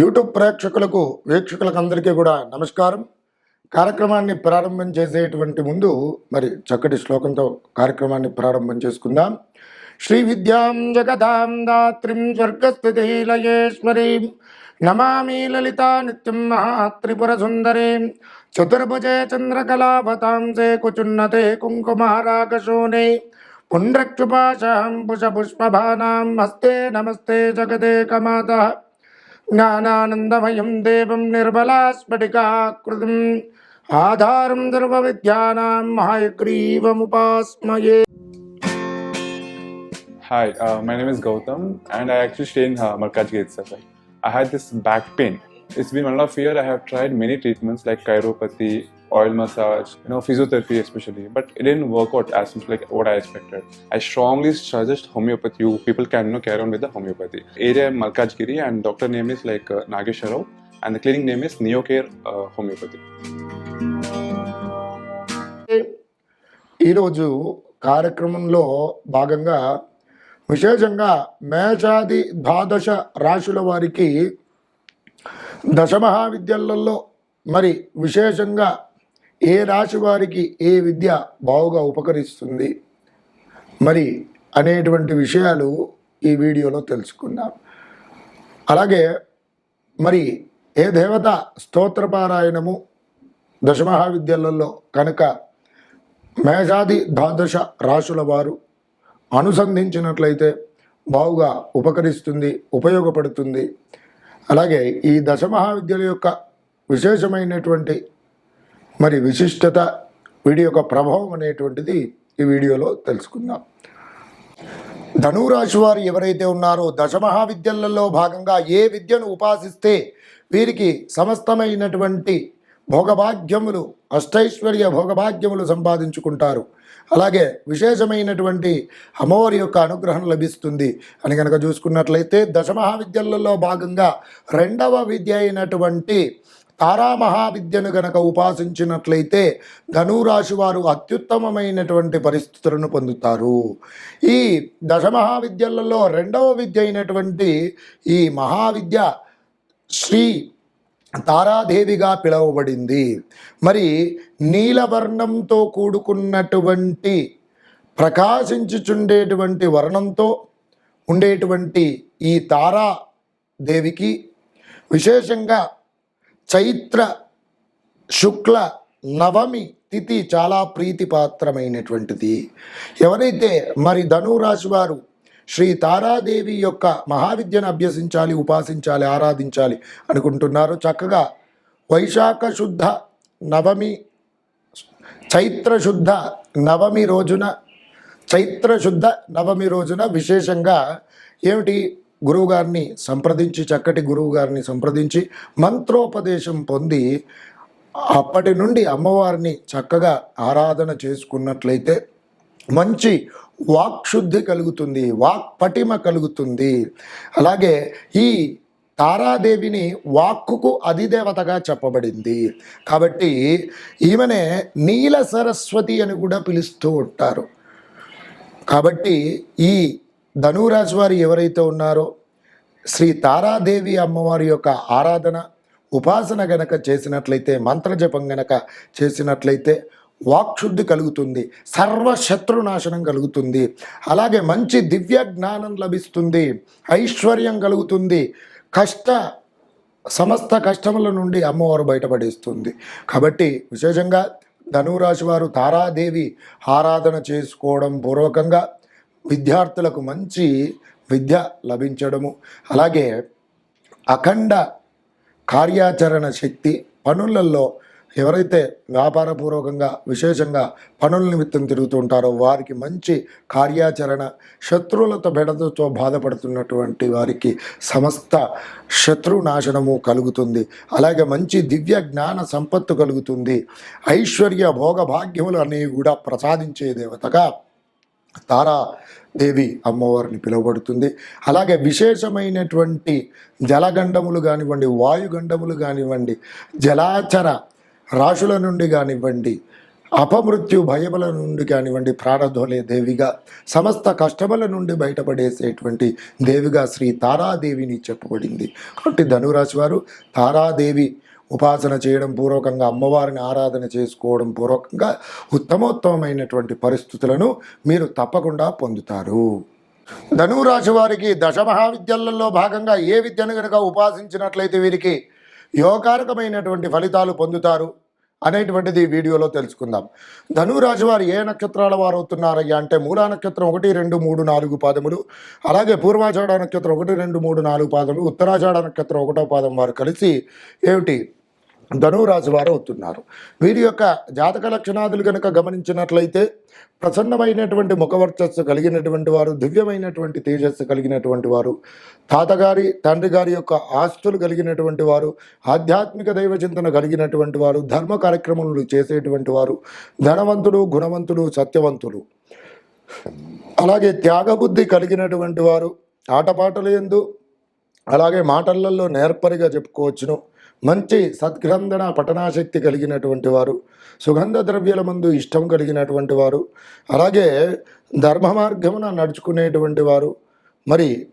YouTube ప్రేక్షకులకు వీక్షకులకు అందరికీ కూడా నమస్కారం. కార్యక్రమాన్ని ప్రారంభం చేసేటువంటి ముందు మరి చక్కటి శ్లోకంతో కార్యక్రమాన్ని ప్రారంభం చేసుకుందాం. శ్రీ విద్యాం జగదాం దాత్రిం స్వర్గస్థితిలయేశ్వరీం నమామి లలితా నిత్యం మహాత్రిపుర సుందరీం. చతుర్భుజే చంద్రకళావతాంసే కుచున్నతే కుంకుమారాకశోనే పుండ్రక్షుపాశాం పుష్పభానాం హస్తే నమస్తే జగదే కమాత ज्ञानानन्दमयं देवं निर्मलास्फटिकाकृतिम् आधारं सर्वविद्यानां महायग्रीवमुपास्मये Hi, uh, my name is Gautam and I actually stay in uh, Markaj Gate I had this back pain. It's been one of years. I have tried many treatments like chiropathy, oil massage, you know, physiotherapy especially, but it didn't work out as much like what I expected. I strongly suggest homeopathy. You people can you know, carry on with the homeopathy. Area Malkajgiri, and doctor name is like uh, Nagesharov, and the clinic name is Neocare uh, Homeopathy. ఈరోజు కార్యక్రమంలో భాగంగా విశేషంగా మేషాది ద్వాదశ రాశుల వారికి దశమహావిద్యలలో మరి విశేషంగా ఏ రాశి వారికి ఏ విద్య బావుగా ఉపకరిస్తుంది? మరి అనేటువంటి విషయాలు ఈ వీడియోలో తెలుసుకుందాం. అలాగే మరి ఏ దేవత స్తోత్రపారాయణము దశమహావిద్యలలో కనుక మేషాది ద్వాదశ రాశుల వారు అనుసంధించినట్లయితే బావుగా ఉపకరిస్తుంది ఉపయోగపడుతుంది. అలాగే ఈ దశమహావిద్యల యొక్క విశేషమైనటువంటి మరి విశిష్టత వీడి యొక్క ప్రభావం అనేటువంటిది ఈ వీడియోలో తెలుసుకుందాం. ధనురాశి వారు ఎవరైతే ఉన్నారో దశమహావిద్యలలో భాగంగా ఏ విద్యను ఉపాసిస్తే వీరికి సమస్తమైనటువంటి భోగభాగ్యములు అష్టైశ్వర్య భోగభాగ్యములు సంపాదించుకుంటారు. అలాగే విశేషమైనటువంటి అమ్మవారి యొక్క అనుగ్రహం లభిస్తుంది అని కనుక చూసుకున్నట్లయితే దశమహావిద్యలలో భాగంగా రెండవ విద్య అయినటువంటి తారామహావిద్యను గనక ఉపాసించినట్లయితే ధనురాశి వారు అత్యుత్తమమైనటువంటి పరిస్థితులను పొందుతారు. ఈ దశమహావిద్యలలో రెండవ విద్య అయినటువంటి ఈ మహావిద్య శ్రీ తారాదేవిగా పిలువబడింది. మరి నీలవర్ణంతో కూడుకున్నటువంటి ప్రకాశించుచుండేటువంటి వర్ణంతో ఉండేటువంటి ఈ తారాదేవికి విశేషంగా చైత్ర శుక్ల నవమి తిథి చాలా ప్రీతిపాత్రమైనటువంటిది. ఎవరైతే మరి ధనురాశి వారు శ్రీ తారాదేవి యొక్క మహావిద్యను అభ్యసించాలి ఉపాసించాలి ఆరాధించాలి అనుకుంటున్నారు చక్కగా వైశాఖ శుద్ధ నవమి చైత్ర శుద్ధ నవమి రోజున చైత్ర శుద్ధ నవమి రోజున విశేషంగా ఏమిటి? గురువుగారిని సంప్రదించి చక్కటి గురువుగారిని సంప్రదించి మంత్రోపదేశం పొంది అప్పటి నుండి అమ్మవారిని చక్కగా ఆరాధన చేసుకున్నట్లయితే మంచి వాక్శుద్ధి కలుగుతుంది వాక్ పటిమ కలుగుతుంది. అలాగే ఈ తారాదేవిని వాక్కుకు అధిదేవతగా చెప్పబడింది. కాబట్టి ఈమెనే నీల సరస్వతి అని కూడా పిలుస్తూ ఉంటారు. కాబట్టి ఈ ధనురాజు వారు ఎవరైతే ఉన్నారో శ్రీ తారాదేవి అమ్మవారి యొక్క ఆరాధన ఉపాసన గనక చేసినట్లయితే మంత్రజపం గనక చేసినట్లయితే వాక్శుద్ధి కలుగుతుంది సర్వశత్రునాశనం కలుగుతుంది అలాగే మంచి దివ్య జ్ఞానం లభిస్తుంది ఐశ్వర్యం కలుగుతుంది కష్ట సమస్త కష్టముల నుండి అమ్మవారు బయటపడేస్తుంది. కాబట్టి విశేషంగా ధనురాశి వారు తారాదేవి ఆరాధన చేసుకోవడం పూర్వకంగా విద్యార్థులకు మంచి విద్య లభించడము. అలాగే అఖండ కార్యాచరణ శక్తి పనులలో ఎవరైతే వ్యాపారపూర్వకంగా విశేషంగా పనుల నిమిత్తం తిరుగుతూ ఉంటారో వారికి మంచి కార్యాచరణ శత్రువులతో బెడదతో బాధపడుతున్నటువంటి వారికి సమస్త శత్రు నాశనము కలుగుతుంది. అలాగే మంచి దివ్య జ్ఞాన సంపత్తు కలుగుతుంది. ఐశ్వర్య భోగభాగ్యములు అనేవి కూడా ప్రసాదించే దేవతగా తారా దేవి అమ్మవారిని పిలువబడుతుంది. అలాగే విశేషమైనటువంటి జలగండములు కానివ్వండి వాయుగండములు కానివ్వండి జలాచర రాశుల నుండి కానివ్వండి అపమృత్యు భయముల నుండి కానివ్వండి ప్రాణధోలే దేవిగా సమస్త కష్టముల నుండి బయటపడేసేటువంటి దేవిగా శ్రీ తారాదేవిని చెప్పబడింది కాబట్టి ధనురాశి వారు తారాదేవి ఉపాసన చేయడం పూర్వకంగా అమ్మవారిని ఆరాధన చేసుకోవడం పూర్వకంగా ఉత్తమోత్తమైనటువంటి పరిస్థితులను మీరు తప్పకుండా పొందుతారు. ధనురాశి వారికి దశ మహావిద్యలలో భాగంగా ఏ విద్యను కనుక ఉపాసించినట్లయితే వీరికి యోగకారకమైనటువంటి ఫలితాలు పొందుతారు అనేటువంటిది వీడియోలో తెలుసుకుందాం. ధనురాశి వారు ఏ నక్షత్రాల వారు అవుతున్నారయ్యా అంటే మూలా నక్షత్రం ఒకటి రెండు మూడు నాలుగు పాదములు అలాగే పూర్వాషాఢ నక్షత్రం ఒకటి రెండు మూడు నాలుగు పాదములు ఉత్తరాషాఢ నక్షత్రం ఒకటో పాదం వారు కలిసి ఏమిటి? ధనురాశి వారు అవుతున్నారు. వీరి యొక్క జాతక లక్షణాదులు కనుక గమనించినట్లయితే ప్రసన్నమైనటువంటి ముఖవర్చస్సు కలిగినటువంటి వారు దివ్యమైనటువంటి తేజస్సు కలిగినటువంటి వారు తాతగారి తండ్రి గారి యొక్క ఆస్తులు కలిగినటువంటి వారు ఆధ్యాత్మిక దైవ చింతన కలిగినటువంటి వారు ధర్మ కార్యక్రమాలు చేసేటువంటి వారు ధనవంతులు గుణవంతులు సత్యవంతులు. అలాగే త్యాగబుద్ధి కలిగినటువంటి వారు ఆటపాటలు ఎందు అలాగే మాటలలో నేర్పరిగా చెప్పుకోవచ్చును. మంచి సద్గ్రంథన పఠనాశక్తి కలిగినటువంటి వారు సుగంధ ద్రవ్యాల ముందు ఇష్టం కలిగినటువంటి వారు అలాగే ధర్మ మార్గమున నడుచుకునేటువంటి వారు. మరి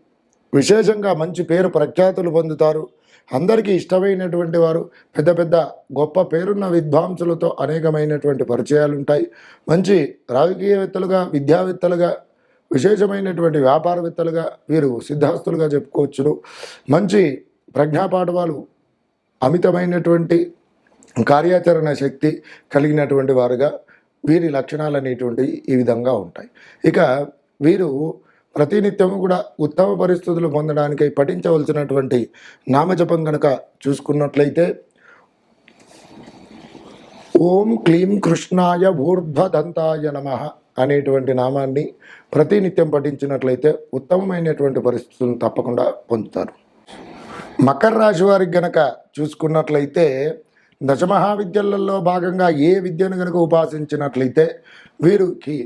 విశేషంగా మంచి పేరు ప్రఖ్యాతులు పొందుతారు. అందరికీ ఇష్టమైనటువంటి వారు పెద్ద పెద్ద గొప్ప పేరున్న విద్వాంసులతో అనేకమైనటువంటి పరిచయాలు ఉంటాయి మంచి రాజకీయవేత్తలుగా విద్యావేత్తలుగా విశేషమైనటువంటి వ్యాపారవేత్తలుగా వీరు సిద్ధాస్తులుగా చెప్పుకోవచ్చును. మంచి ప్రజ్ఞాపాఠవాలు అమితమైనటువంటి కార్యాచరణ శక్తి కలిగినటువంటి వారుగా వీరి లక్షణాలు అనేటువంటివి ఈ విధంగా ఉంటాయి. ఇక వీరు ప్రతినిత్యము కూడా ఉత్తమ పరిస్థితులు పొందడానికై పఠించవలసినటువంటి నామజపం కనుక చూసుకున్నట్లయితే ఓం క్లీం కృష్ణాయ ఊర్ధ్వదంతాయ నమ అనేటువంటి నామాన్ని ప్రతినిత్యం పఠించినట్లయితే ఉత్తమమైనటువంటి పరిస్థితులను తప్పకుండా పొందుతారు. మకర రాశి వారికి గనక చూసుకున్నట్లయితే దశమహావిద్యలలో భాగంగా ఏ విద్యను గనక ఉపాసించినట్లయితే వీరికి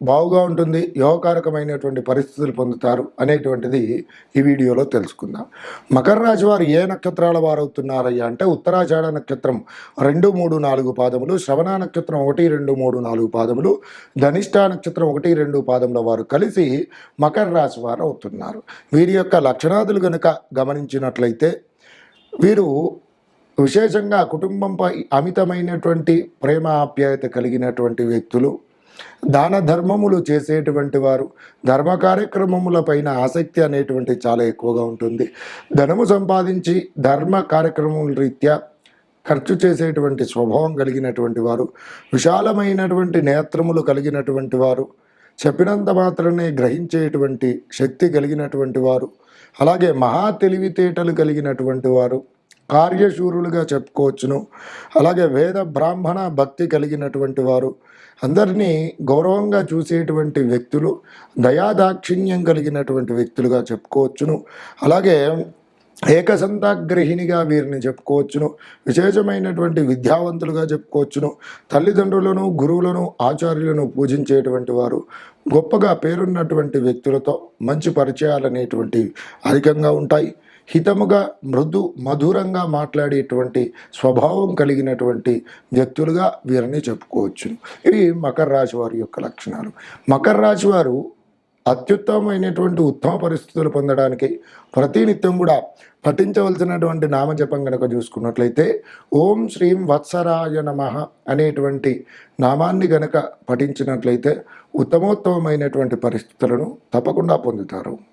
బావుగా ఉంటుంది యోగకారకమైనటువంటి పరిస్థితులు పొందుతారు అనేటువంటిది ఈ వీడియోలో తెలుసుకుందాం. మకర రాశి వారు ఏ నక్షత్రాల వారు అవుతున్నారయ్యా అంటే ఉత్తరాషాఢ నక్షత్రం రెండు మూడు నాలుగు పాదములు శ్రవణ నక్షత్రం ఒకటి రెండు మూడు నాలుగు పాదములు ధనిష్ట నక్షత్రం ఒకటి రెండు పాదముల వారు కలిసి మకర రాశి వారు అవుతున్నారు. వీరి యొక్క లక్షణాదులు కనుక గమనించినట్లయితే వీరు విశేషంగా కుటుంబంపై అమితమైనటువంటి ప్రేమ ఆప్యాయత కలిగినటువంటి వ్యక్తులు దాన ధర్మములు చేసేటువంటి వారు ధర్మ కార్యక్రమముల పైన ఆసక్తి అనేటువంటి చాలా ఎక్కువగా ఉంటుంది. ధనము సంపాదించి ధర్మ కార్యక్రమముల రీత్యా ఖర్చు చేసేటువంటి స్వభావం కలిగినటువంటి వారు విశాలమైనటువంటి నేత్రములు కలిగినటువంటి వారు చెప్పినంత మాత్రమే గ్రహించేటువంటి శక్తి కలిగినటువంటి వారు అలాగే మహా తెలివితేటలు కలిగినటువంటి వారు కార్యశూరులుగా చెప్పుకోవచ్చును అలాగే వేద బ్రాహ్మణ భక్తి కలిగినటువంటి వారు అందరినీ గౌరవంగా చూసేటువంటి వ్యక్తులు దయాదాక్షిణ్యం కలిగినటువంటి వ్యక్తులుగా చెప్పుకోవచ్చును. అలాగే ఏకసంతాగ్రహిణిగా వీరిని చెప్పుకోవచ్చును. విశేషమైనటువంటి విద్యావంతులుగా చెప్పుకోవచ్చును. తల్లిదండ్రులను గురువులను ఆచార్యులను పూజించేటువంటి వారు గొప్పగా పేరున్నటువంటి వ్యక్తులతో మంచి పరిచయాలు అనేటువంటివి అధికంగా ఉంటాయి. హితముగా మృదు మధురంగా మాట్లాడేటువంటి స్వభావం కలిగినటువంటి వ్యక్తులుగా వీరిని చెప్పుకోవచ్చు ఇవి మకర రాశి వారి యొక్క లక్షణాలు. మకర రాశి వారు అత్యుత్తమమైనటువంటి ఉత్తమ పరిస్థితులు పొందడానికి ప్రతినిత్యం కూడా పఠించవలసినటువంటి నామజపం కనుక చూసుకున్నట్లయితే ఓం శ్రీం వత్సరాయ నమ అనేటువంటి నామాన్ని గనక పఠించినట్లయితే ఉత్తమోత్తమమైనటువంటి పరిస్థితులను తప్పకుండా పొందుతారు.